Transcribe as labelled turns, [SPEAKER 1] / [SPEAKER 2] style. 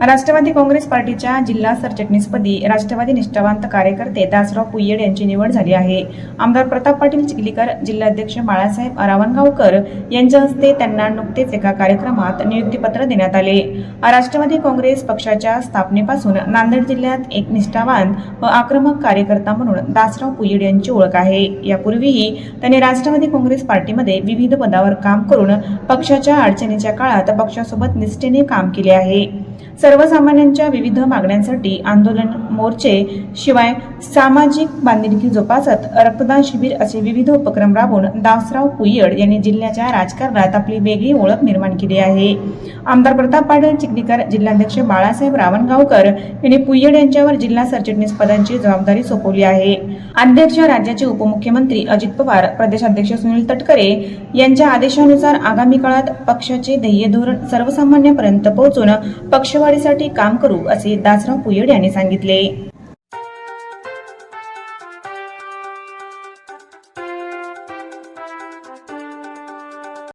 [SPEAKER 1] राष्ट्रवादी काँग्रेस पार्टीच्या जिल्हा सरचिटणीसपदी राष्ट्रवादी निष्ठावंत कार्यकर्ते दासराव पुय्यड यांची निवड झाली आहे. आमदार प्रताप पाटील चिखलीकर जिल्हाध्यक्ष बाळासाहेब रावणगावकर यांच्या हस्ते त्यांना नुकतेच एका कार्यक्रमात नियुक्तीपत्र देण्यात आले. राष्ट्रवादी काँग्रेस पक्षाच्या स्थापनेपासून नांदेड जिल्ह्यात एक निष्ठावान व आक्रमक कार्यकर्ता म्हणून दासराव पुय्यड यांची ओळख आहे. यापूर्वीही त्यांनी राष्ट्रवादी काँग्रेस पार्टीमध्ये विविध पदावर काम करून पक्षाच्या अडचणीच्या काळात पक्षासोबत निष्ठेने काम केले आहे. सर्वसामान्यांच्या विविध मागण्यांसाठी आंदोलन मोर्चे शिवाय सामाजिक बांधिलकी जोपासत रक्तदान शिबिर असे विविध उपक्रम राबवून दासराव कुय्यड यांनी जिल्ह्याच्या राजकारणात आपली वेगळी ओळख निर्माण केली आहे. आमदार प्रताप पाटील चिखलीकर जिल्हाध्यक्ष बाळासाहेब रावणगावकर यांनी पुय्यड यांच्यावर जिल्हा सरचिटणीस पदांची जबाबदारी सोपवली आहे. अध्यक्ष राज्याचे उपमुख्यमंत्री अजित पवार प्रदेशाध्यक्ष सुनील तटकरे यांच्या आदेशानुसार आगामी काळात पक्षाचे ध्येय धोरण सर्वसामान्यांपर्यंत पोहोचून पक्षवाढीसाठी काम करू असे दासराव पुयड यांनी सांगितले.